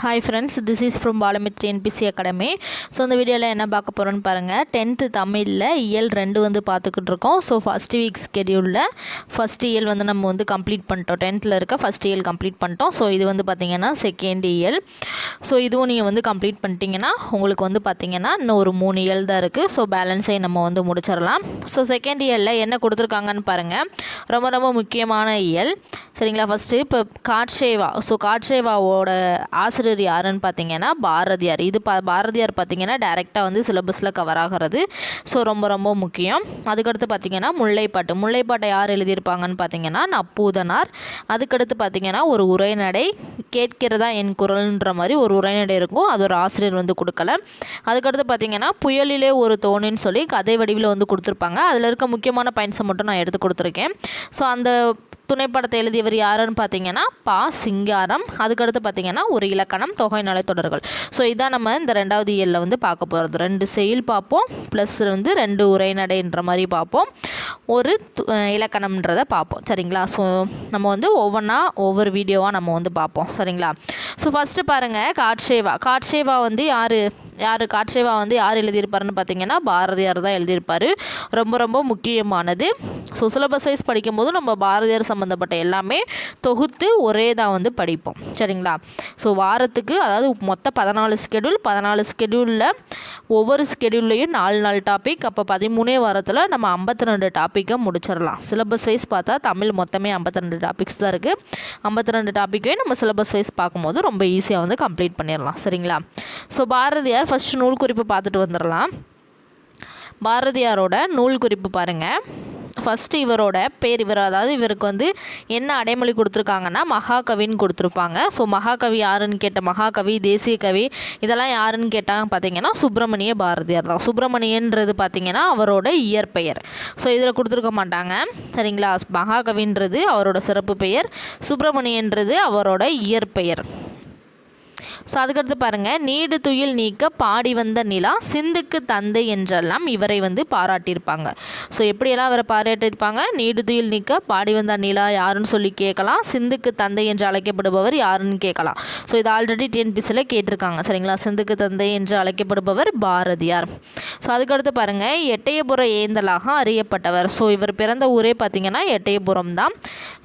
Hi friends this is from Balamitri NBC academy so இந்த வீடியோவில் என்ன பார்க்க போகிறோன்னு பாருங்கள் டென்த்து தமிழில் இயல் ரெண்டு வந்து பார்த்துக்கிட்டு இருக்கோம். ஸோ ஃபஸ்ட் வீக் ஸ்கெடியூலில் ஃபஸ்ட் இயல் வந்து நம்ம வந்து கம்ப்ளீட் பண்ணிட்டோம். டென்த்தில் இருக்க ஃபஸ்ட் இயல் கம்ப்ளீட் பண்ணிட்டோம். ஸோ இது வந்து பார்த்திங்கன்னா செகண்ட் இயல் ஸோ இதுவும் நீங்கள் வந்து கம்ப்ளீட் பண்ணிட்டீங்கன்னா உங்களுக்கு வந்து பார்த்திங்கன்னா இன்னும் ஒரு மூணு இயல் தான் இருக்குது ஸோ பேலன்ஸை நம்ம வந்து முடிச்சிடலாம். ஸோ செகண்ட் இயரில் என்ன கொடுத்துருக்காங்கன்னு பாருங்கள் ரொம்ப ரொம்ப முக்கியமான இயல் சரிங்களா? ஃபஸ்ட்டு இப்போ காட்சேவா. ஸோ காட்சேவாவோட ஆசிரியர் யாருன்னு பார்த்தீங்கன்னா பாரதியார். இது பா பாரதியார் பார்த்தீங்கன்னா டேரெக்டாக வந்து சிலபஸில் கவர் ஆகிறது. ஸோ ரொம்ப ரொம்ப முக்கியம். அதுக்கடுத்து பார்த்தீங்கன்னா முல்லைப்பாட்டு. முல்லைப்பாட்டை யார் எழுதியிருப்பாங்கன்னு பார்த்தீங்கன்னா நப்பூதனார். அதுக்கடுத்து பார்த்தீங்கன்னா ஒரு உரைநடை. கேட்கிறதா என் குரல்ன்ற மாதிரி ஒரு உரைநடை இருக்கும். அது ஒரு ஆசிரியர் வந்து கொடுக்கல. அதுக்கடுத்து பார்த்தீங்கன்னா புயலிலே ஒரு தோணின்னு சொல்லி கதை வடிவில் வந்து கொடுத்துருப்பாங்க. அதில் இருக்க முக்கியமான பாயிண்ட்ஸை மட்டும் நான் எடுத்து கொடுத்துருக்கேன். ஸோ அந்த துணைப்படத்தை எழுதியவர் யாருன்னு பார்த்தீங்கன்னா பா. சிங்காரம். அதுக்கடுத்து பார்த்தீங்கன்னா ஒரு இலக்கணம் தொகை தொடர்கள். ஸோ இதான் நம்ம இந்த ரெண்டாவது இயலில் வந்து பார்க்க போகிறது ரெண்டு செயல் பார்ப்போம் ப்ளஸ் வந்து ரெண்டு உரைநடைன்ற மாதிரி பார்ப்போம். ஒரு து- இலக்கணம்ன்றதை பார்ப்போம். சரிங்களா? ஸோ நம்ம வந்து ஒவ்வொன்றா ஒவ்வொரு வீடியோவாக நம்ம வந்து பார்ப்போம். சரிங்களா? ஸோ ஃபஸ்ட்டு பாருங்கள் காட்சேவா. காட்சேவா வந்து யார்? யார் காட்சேவா வந்து யார் எழுதியிருப்பாருன்னு பார்த்தீங்கன்னா பாரதியார் தான் எழுதியிருப்பார். ரொம்ப ரொம்ப முக்கியமானது. ஸோ சிலபஸ் வைஸ் படிக்கும்போது நம்ம பாரதியார் சம்மந்தப்பட்ட எல்லாமே தொகுத்து ஒரே தான் வந்து படிப்போம். சரிங்களா? ஸோ வாரத்துக்கு அதாவது மொத்த பதினாலு ஸ்கெடியூல் பதினாலு ஸ்கெடியூலில் ஒவ்வொரு ஸ்கெடியூல்லையும் நாலு நாலு டாபிக் அப்போ பதிமூணே வாரத்தில் நம்ம ஐம்பத்தி ரெண்டு டாப்பிக்கை முடிச்சிடலாம். சிலபஸ் வைஸ் பார்த்தா தமிழ் மொத்தமே ஐம்பத்தி ரெண்டு டாபிக்ஸ் தான் இருக்குது ஐம்பத்தி ரெண்டு டாப்பிக்கையும் நம்ம சிலபஸ் வைஸ் பார்க்கும்போது ரொம்ப ஈஸியாக வந்து கம்ப்ளீட் பண்ணிடலாம். சரிங்களா? ஸோ பாரதியார் ஃபஸ்ட்டு நூல் குறிப்பு பார்த்துட்டு வந்துடலாம். பாரதியாரோட நூல் குறிப்பு பாருங்கள் ஃபஸ்ட்டு இவரோட பேர் இவர் அதாவது இவருக்கு வந்து என்ன அடைமொழி கொடுத்துருக்காங்கன்னா மகாகவின்னு கொடுத்துருப்பாங்க. ஸோ மகாகவி யாருன்னு கேட்ட மகாகவி தேசிய கவி இதெல்லாம் யாருன்னு கேட்டாங்க பார்த்தீங்கன்னா சுப்பிரமணிய பாரதியார் தான். சுப்பிரமணியன்றது பார்த்தீங்கன்னா அவரோட இயற்பெயர். ஸோ இதில் கொடுத்துருக்க மாட்டாங்க. சரிங்களா? மகாகவின்றது அவரோட சிறப்பு பெயர். சுப்பிரமணியன்றது அவரோட இயற்பெயர். ஸோ அதுக்கடுத்து பாருங்கள் நீடு துயில் நீக்க பாடி வந்த நிலா சிந்துக்கு தந்தை என்றெல்லாம் இவரை வந்து பாராட்டியிருப்பாங்க. ஸோ எப்படியெல்லாம் அவரை பாராட்டியிருப்பாங்க? நீடு துயில் நீக்க பாடி வந்த நிலா யாருன்னு சொல்லி கேட்கலாம். சிந்துக்கு தந்தை என்று அழைக்கப்படுபவர் யாருன்னு கேட்கலாம். ஸோ இது ஆல்ரெடி டிஎன்பிசியில் கேட்டிருக்காங்க. சரிங்களா? சிந்துக்கு தந்தை என்று அழைக்கப்படுபவர் பாரதியார். ஸோ அதுக்கடுத்து பாருங்கள் எட்டயபுர ஏந்தலாக அறியப்பட்டவர். ஸோ இவர் பிறந்த ஊரே பார்த்திங்கன்னா எட்டயபுரம் தான்.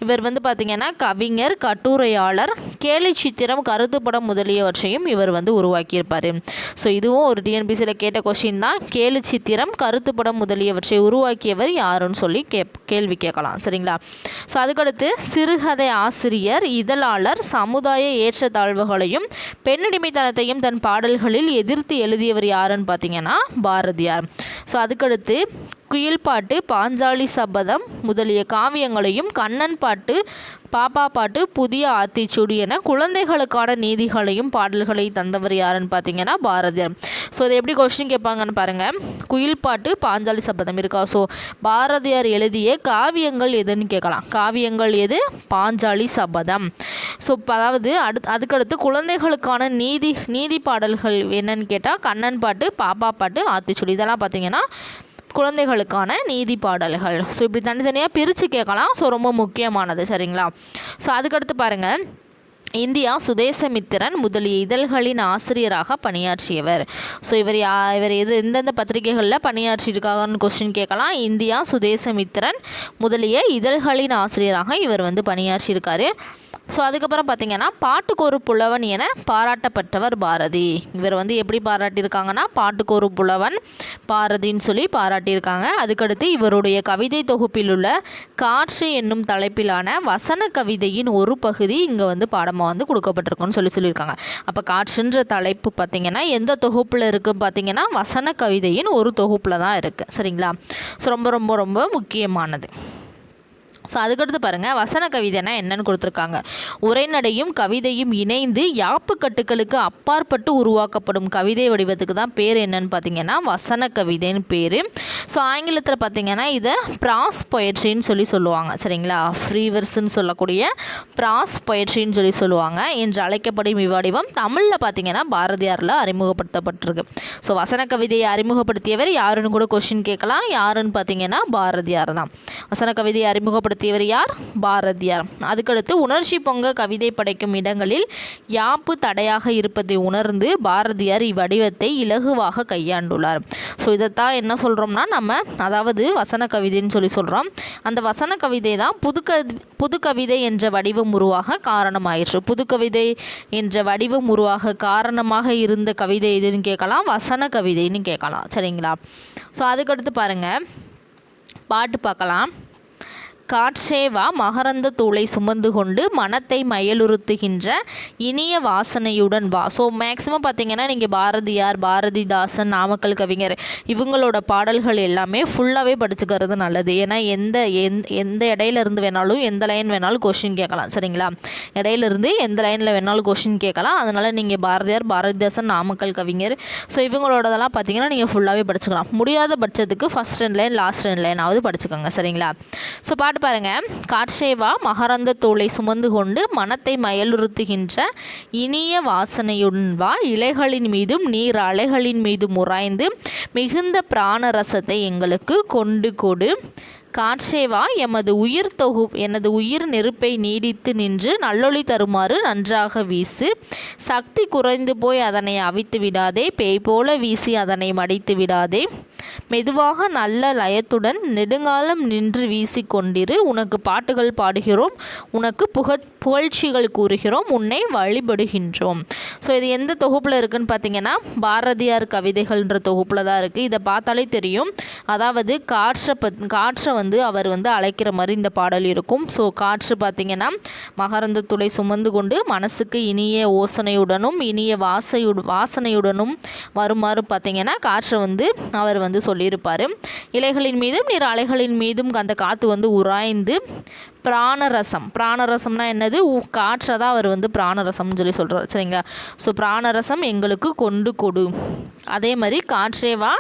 இவர் வந்து பார்த்தீங்கன்னா கவிஞர் கட்டுரையாளர் கேலி சித்திரம் கருத்துப்படம் ஆகியவற்றையும் இவர் வந்து உருவாக்கியிருப்பார். ஸோ இதுவும் ஒரு டிஎன்பிசியில் கேட்ட கொஷின் தான். கேளு சித்திரம் கருத்துப்படம் முதலியவற்றை உருவாக்கியவர் யாருன்னு சொல்லி கே கேள்வி கேட்கலாம். சரிங்களா? ஸோ அதுக்கடுத்து சிறுகதை ஆசிரியர் இதழாளர் சமுதாய ஏற்றத்தாழ்வுகளையும் பெண்ணடிமைத்தனத்தையும் தன் பாடல்களில் எதிர்த்து எழுதியவர் யாருன்னு பார்த்தீங்கன்னா பாரதியார். ஸோ அதுக்கடுத்து குயில் பாட்டு பாஞ்சாலி சபதம் முதலிய காவியங்களையும் கண்ணன் பாட்டு பாப்பா பாட்டு புதிய ஆத்திச்சூடி என குழந்தைகளுக்கான நீதிகளையும் பாடல்களை தந்தவர் யாருன்னு பார்த்தீங்கன்னா பாரதியார். ஸோ இது எப்படி கொஸ்டின் கேட்பாங்கன்னு பாருங்கள் குயில் பாட்டு பாஞ்சாலி சபதம் இருக்கா? ஸோ பாரதியார் எழுதிய காவியங்கள் எதுன்னு கேட்கலாம். காவியங்கள் எது? பாஞ்சாலி சபதம். ஸோ அதாவது அடுத்து அதுக்கடுத்து குழந்தைகளுக்கான நீதி நீதி பாடல்கள் என்னன்னு கேட்டால் கண்ணன் பாட்டு பாப்பா பாட்டு ஆத்திச்சூடி இதெல்லாம் பார்த்தீங்கன்னா குழந்தைகளுக்கான நீதி பாடல்கள். ஸோ இப்படி தனித்தனியாக பிரித்து கேட்கலாம். ஸோ ரொம்ப முக்கியமானது சரிங்களா? ஸோ அதுக்கடுத்து பாருங்கள் இந்தியா சுதேசமித்திரன் முதலிய இதழ்களின் ஆசிரியராக பணியாற்றியவர். ஸோ இவர் யா இவர் எது எந்தெந்த பத்திரிகைகளில் பணியாற்றியிருக்காங்கன்னு கொஸ்டின் கேட்கலாம். இந்தியா சுதேசமித்திரன் முதலிய இதழ்களின் ஆசிரியராக இவர் வந்து பணியாற்றியிருக்காரு. ஸோ அதுக்கப்புறம் பார்த்தீங்கன்னா பாட்டுக்கு ஒரு புலவன் என பாராட்டப்பட்டவர் பாரதி. இவர் வந்து எப்படி பாராட்டியிருக்காங்கன்னா பாட்டுக்கு ஒரு புலவன் பாரதின்னு சொல்லி பாராட்டியிருக்காங்க. அதுக்கடுத்து இவருடைய கவிதை தொகுப்பில் உள்ள காற்று என்னும் தலைப்பிலான வசன கவிதையின் ஒரு பகுதி இங்கே வந்து பாடமாக வந்து கொடுக்கப்பட்டிருக்குன்னு சொல்லி சொல்லியிருக்காங்க. அப்போ காற்றுன்ற தலைப்பு பார்த்தீங்கன்னா எந்த தொகுப்பில் இருக்குன்னு பார்த்தீங்கன்னா வசன கவிதையின் ஒரு தொகுப்பில் தான் இருக்குது சரிங்களா? ஸோ ரொம்ப ரொம்ப ரொம்ப முக்கியமானது. ஸோ அதுக்கடுத்து பாருங்கள் வசன கவிதைனா என்னன்னு கொடுத்துருக்காங்க. உரைநடையும் கவிதையும் இணைந்து யாப்பு கட்டுக்களுக்கு அப்பாற்பட்டு உருவாக்கப்படும் கவிதை வடிவத்துக்கு தான் பேர் என்னன்னு பார்த்தீங்கன்னா வசன கவிதைன்னு பேர். ஸோ ஆங்கிலத்தில் பார்த்தீங்கன்னா இதை ப்ராஸ் பொயட்ரின்னு சொல்லி சொல்லுவாங்க. சரிங்களா? ஃப்ரீவர்ஸ்ன்னு சொல்லக்கூடிய ப்ராஸ் பொயட்ரின்னு சொல்லி சொல்லுவாங்க. என்று அழைக்கப்படும் இவ்வடிவம் தமிழில் பார்த்தீங்கன்னா பாரதியாரில் அறிமுகப்படுத்தப்பட்டிருக்கு. ஸோ வசன கவிதையை அறிமுகப்படுத்தியவர் யாருன்னு கூட கொஷின் கேட்கலாம். யாருன்னு பார்த்தீங்கன்னா பாரதியார் தான். வசன கவிதையை அறிமுகப்படுத்த அறிமுகப்படுத்தியவர் யார்? பாரதியார். அதுக்கடுத்து உணர்ச்சி பொங்க கவிதை படைக்கும் இடங்களில் யாப்பு தடையாக இருப்பதை உணர்ந்து பாரதியார் இவ்வடிவத்தை இலகுவாக கையாண்டுள்ளார். ஸோ இதைத்தான் என்ன சொல்கிறோம்னா நம்ம அதாவது வசன கவிதைன்னு சொல்லி சொல்கிறோம் அந்த வசன கவிதை தான் புது புதுக்கவிதை புது கவிதை என்ற வடிவம் உருவாக காரணமாயிற்று. புது கவிதை என்ற வடிவம் உருவாக காரணமாக இருந்த கவிதை எதுன்னு கேட்கலாம். வசன கவிதைன்னு கேட்கலாம். சரிங்களா? ஸோ அதுக்கடுத்து பாருங்கள் பாட்டு பார்க்கலாம். காற்றேவா மகரந்த தூளை சுமந்து கொண்டு மனத்தை மயலுறுத்துகின்ற இனிய வாசனையுடன் வா. ஸோ மேக்ஸிமம் பார்த்தீங்கன்னா நீங்கள் பாரதியார் பாரதிதாசன் நாமக்கல் கவிஞர் இவங்களோட பாடல்கள் எல்லாமே ஃபுல்லாகவே படிச்சுக்கிறது நல்லது. ஏன்னா எந்த எந் எந்த இடையில இருந்து வேணாலும் எந்த லைன் வேணாலும் கொஷின் கேட்கலாம் சரிங்களா? இடையிலிருந்து எந்த லைனில் வேணாலும் கொஷின் கேட்கலாம். அதனால் நீங்கள் பாரதியார் பாரதிதாசன் நாமக்கல் கவிஞர் ஸோ இவங்களோடதெல்லாம் பார்த்தீங்கன்னா நீங்கள் ஃபுல்லாகவே படிச்சுக்கலாம். முடியாத பட்சத்துக்கு ஃபஸ்ட் ரெண்டு லைன் லாஸ்ட் ரெண்டு லைனாவது படிச்சுக்கோங்க சரிங்களா? ஸோ பாட்டு பாருங்க. கார்ஷேவா மகரந்த தோலை சுமந்து கொண்டு மனத்தை மயலுறுத்துகின்ற இனிய வாசனையுடன் வா. இலைகளின் மீதும் நீர் அலைகளின் மீதும் உராய்ந்து மிகுந்த பிராண ரசத்தை எங்களுக்கு கொண்டு கொடு. காற்றேவா எமது உயிர் தொகு எனது உயிர் நெருப்பை நீடித்து நின்று நல்லொளி தருமாறு நன்றாக வீசு. சக்தி குறைந்து போய் அதனை அவித்து விடாதே. பேய் போல வீசி அதனை மடித்து விடாதே. மெதுவாக நல்ல லயத்துடன் நெடுங்காலம் நின்று வீசிக்கொண்டிரு உனக்கு பாட்டுகள் பாடுகிறோம். உனக்கு புக புகழ்ச்சிகள் கூறுகிறோம். உன்னை வழிபடுகின்றோம். ஸோ இது எந்த தொகுப்பில் இருக்குன்னு பார்த்தீங்கன்னா பாரதியார் கவிதைகள்ன்ற தொகுப்பில் தான் இருக்குது இதை பார்த்தாலே தெரியும். அதாவது காற்றை பத் காற்றை வந்து அவர் வந்து அழைக்கிற மாதிரி இந்த பாடல் இருக்கும். ஸோ காற்று பார்த்தீங்கன்னா மகரந்த துளை சுமந்து கொண்டு மனசுக்கு இனிய ஓசனையுடனும் இனிய வாசையுடன் வாசனையுடனும் வருமாறு பார்த்தீங்கன்னா காற்றை வந்து அவர் வந்து சொல்லியிருப்பார். இலைகளின் மீதும் நீர் அலைகளின் மீதும் அந்த காற்று வந்து உராய்ந்து பிராணரசம். பிராணரசம்னா என்னது? உ- காற்றை தான் அவர் வந்து பிராணரசம்னு சொல்லி சொல்கிறார் சரிங்களா? ஸோ பிராணரசம் எங்களுக்கு கொண்டு கொடு. அதே மாதிரி காற்றேவா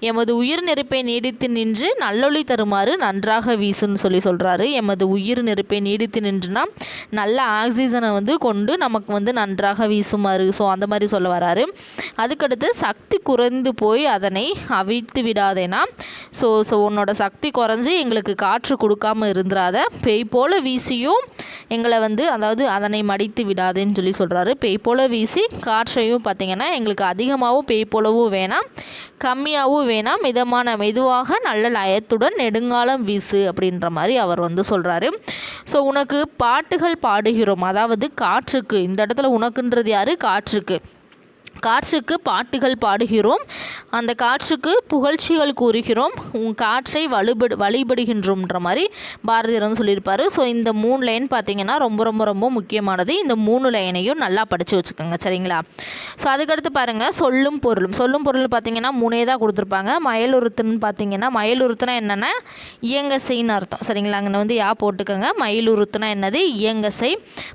எமது உயிர் நெருப்பை நீடித்து நின்று நல்லொளி தருமாறு நன்றாக வீசுன்னு சொல்லி சொல்கிறாரு எமது உயிர் நெருப்பை நீடித்து நின்றுனா நல்ல ஆக்சிஜனை வந்து கொண்டு நமக்கு வந்து நன்றாக வீசுமாறு. ஸோ அந்த மாதிரி சொல்ல வராரு. அதுக்கடுத்து சக்தி குறைந்து போய் அதனை அவித்து விடாதேனா ஸோ ஸோ உன்னோட சக்தி குறைஞ்சி எங்களுக்கு காற்று கொடுக்காம இருந்துடாத பேய் போல வீசியும் எங்களை வந்து அதாவது அதனை மடித்து விடாதேன்னு சொல்லி சொல்கிறாரு பேய் போல வீசி காற்றையும் பார்த்தீங்கன்னா எங்களுக்கு அதிகமாகவும் பேய் போலவும் வேணாம் கம்மியாகவும் வேணாம். மிதமான மெதுவாக நல்ல லயத்துடன் நெடுங்காலம் வீசு அப்படின்ற மாதிரி அவர் வந்து சொல்கிறாரு ஸோ உனக்கு பாட்டுகள் பாடுகிறோம். அதாவது காற்றுக்கு இந்த இடத்துல உனக்குன்றது யார்? காற்றுக்கு. காற்றுக்கு பாட்டுகள் பாடுகிறோம். அந்த காற்றுக்கு புகழ்ச்சிகள் கூறுகிறோம். உன் காற்றை வலுபடு வழிபடுகின்றோம்ன்ற மாதிரி பாரதியார் சொல்லியிருப்பார். ஸோ இந்த மூணு லைன் பார்த்தீங்கன்னா ரொம்ப ரொம்ப ரொம்ப முக்கியமானது. இந்த மூணு லைனையும் நல்லா படித்து வச்சுக்கோங்க. சரிங்களா? ஸோ அதுக்கடுத்து பாருங்கள் சொல்லும் பொருளும். சொல்லும் பொருள் பார்த்தீங்கன்னா மூணே தான் கொடுத்துருப்பாங்க. மயலுறுத்துன்னு பார்த்தீங்கன்னா மயலுறுத்துனா என்னென்னா இயங்கசைன்னு அர்த்தம். சரிங்களா? அங்கே வந்து யா போட்டுக்கோங்க. மயிலுறுத்துனா என்னது? இயங்கசை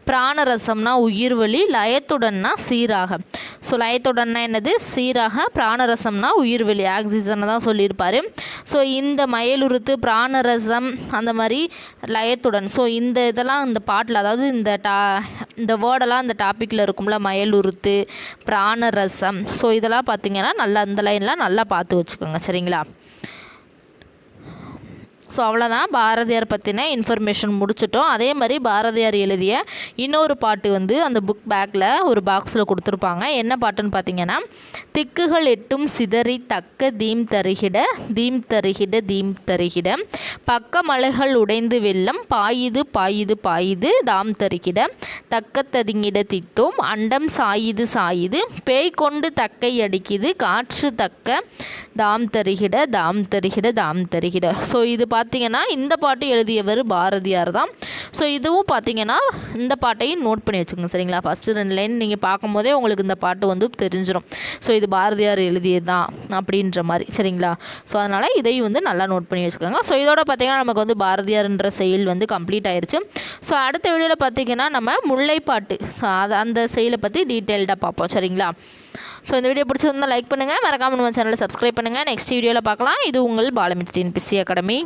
பிராணரசம்னா உயிர்வழி லயத்துடன்னா சீராக. ஸோ மயத்துடன்னா என்னது? சீராக பிராணரசம்னா உயிர்வெளி ஆக்சிஜனை தான் சொல்லியிருப்பார். ஸோ இந்த மயலுறுத்து பிராணரசம் அந்த மாதிரி லயத்துடன். ஸோ இந்த இதெல்லாம் இந்த பாட்டில் அதாவது இந்த டா இந்த வேர்டெல்லாம் இந்த டாப்பிக்கில் இருக்கும்ல மயலுறுத்து பிராணரசம். ஸோ இதெல்லாம் பார்த்தீங்கன்னா நல்லா இந்த லைன்லாம் நல்லா பார்த்து வச்சுக்கோங்க சரிங்களா? ஸோ அவ்வளோதான் பாரதியார் பற்றின இன்ஃபர்மேஷன் முடிச்சிட்டோம். அதே மாதிரி பாரதியார் எழுதிய இன்னொரு பாட்டு வந்து அந்த புக் பேக்கில் ஒரு பாக்ஸில் கொடுத்துருப்பாங்க. என்ன பாட்டுன்னு பார்த்தீங்கன்னா திக்குகள் எட்டும் சிதறி தக்க தீம் தருகிட தீம் தருகிட தீம் தருகிட. பக்க மலைகள் உடைந்து வெள்ளம் பாயுது பாயுது பாயுது தாம் தருகிட. தக்க ததுங்கிட தித்தோம் அண்டம் சாயுது சாயுது. பேய் கொண்டு தக்கை அடிக்குது காற்று தக்க தாம் தருகிட தாம் தருகிட தாம் தருகிட. ஸோ இது பார்த்தீங்கன்னா இந்த பாட்டு எழுதியவர் பாரதியார் தான். ஸோ இதுவும் பார்த்தீங்கன்னா இந்த பாட்டையும் நோட் பண்ணி வச்சுக்கோங்க சரிங்களா? ஃபஸ்ட்டு ரெண்டு லைன் நீங்கள் பார்க்கும்போதே உங்களுக்கு இந்த பாட்டு வந்து தெரிஞ்சிடும் ஸோ இது பாரதியார் எழுதியது தான் அப்படின்ற மாதிரி சரிங்களா? ஸோ அதனால் இதையும் வந்து நல்லா நோட் பண்ணி வச்சுக்கோங்க. ஸோ இதோட பார்த்தீங்கன்னா நமக்கு வந்து பாரதியார்ன்ற செயல் வந்து கம்ப்ளீட் ஆயிடுச்சு ஸோ அடுத்த வீடியோவில் பார்த்தீங்கன்னா நம்ம முல்லைப்பாட்டு ஸோ அது அந்த செயலை பற்றி டீட்டெயில்டாக பார்ப்போம் சரிங்களா? ஸோ இந்த வீடியோ பிடிச்சிருந்தால் லைக் பண்ணுங்கள் மறக்காம நம்ம சேனலை சப்ஸ்கிரைப் பண்ணுங்கள் நெக்ஸ்ட் வீடியோவில் பார்க்கலாம். இது உங்கள் பாலமித்ரின் பிசி அகாடமி